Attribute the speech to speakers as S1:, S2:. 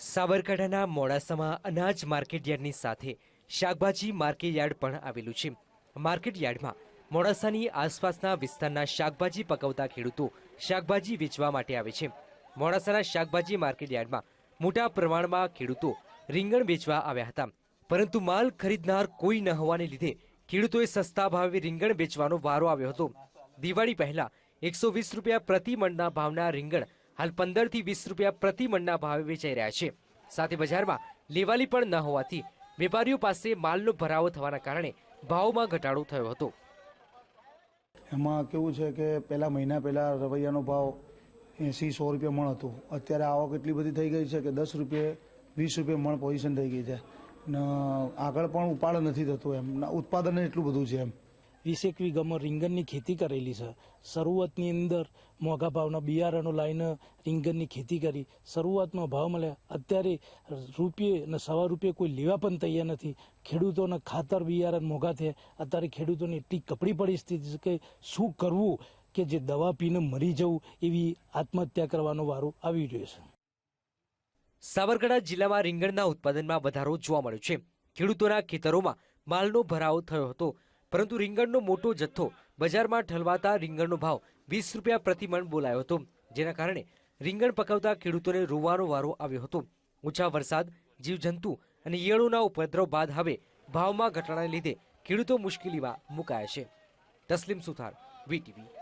S1: સાબરકાંઠાના મોડાસામાં અનાજ માર્કેટ યાર્ડની સાથે શાકભાજી માર્કેટયાર્ડ પણ આવેલું છે. માર્કેટયાર્ડમાં મોડાસાની આસપાસના વિસ્તારના શાકભાજી પકવતા ખેડૂતો શાકભાજી વેચવા માટે આવે છે. મોડાસાના શાકભાજી માર્કેટ યાર્ડમાં મોટા પ્રમાણમાં ખેડૂતો રીંગણ વેચવા આવ્યા હતા. પરંતુ માલ ખરીદનાર કોઈ ન હોવાને લીધે ખેડૂતોએ સસ્તા ભાવે રીંગણ વેચવાનો વારો આવ્યો હતો. દિવાળી પહેલા એકસો વીસ રૂપિયા પ્રતિ મણના ભાવના રીંગણ હાલ પંદરથી વીસ રૂપિયા પ્રતિ મણના ભાવે વેચાઈ રહ્યા છે. સાથે બજારમાં લેવાલી પણ ન હોવાથી વેપારીઓ પાસે માલનો ભરાવો થવાના કારણે ભાવમાં ઘટાડો થયો હતો.
S2: એમાં કેવું છે કે પહેલા મહિના પહેલાં રવૈયાનો ભાવ એંસી, સો રૂપિયા મણ હતો. અત્યારે આવક એટલી બધી થઈ ગઈ છે કે દસ રૂપિયે, વીસ રૂપિયા મણ પોઝિશન થઈ ગઈ છે. આગળ પણ ઉપાડ નથી થતું એમ. ઉત્પાદન એટલું બધું છે એમ.
S3: વીસેક વીઘામાં રીંગણની ખેતી કરેલી છે. શરૂઆતની અંદર મોંઘા ભાવના બિયારણો લાવીને રીંગણની ખેતી કરી. શરૂઆતમાં ભાવ મળ્યા. અત્યારે રૂપિયે અને સવા રૂપિયે કોઈ લેવા પણ તૈયાર નથી. ખેડૂતોને ખાતર બિયારણ મોંઘા થયા. અત્યારે ખેડૂતોની એટલી કપડી પરિસ્થિતિ છે કે શું કરવું કે જે દવા પીને મરી જવું એવી આત્મહત્યા કરવાનો વારો આવી રહ્યો છે.
S1: સાબરકાંઠા જિલ્લામાં રીંગણના ઉત્પાદનમાં વધારો જોવા મળ્યો છે. ખેડૂતોના ખેતરોમાં માલનો ભરાવો થયો હતો. પરંતુ રીંગણનો મોટો જથ્થો બજારમાં ઠલવાતા રીંગણનો ભાવ વીસ રૂપિયા પ્રતિ મણ બોલાયો હતો, જેના કારણે રીંગણ પકવતા ખેડૂતોને રોવાનો વારો આવ્યો હતો. ઓછા વરસાદ, જીવજંતુ અને ઈયળોના ઉપદ્રવ બાદ હવે ભાવમાં ઘટાડાને લીધે ખેડૂતો મુશ્કેલીમાં મુકાયા છે. તસ્લીમ સુથાર, વીટીવી.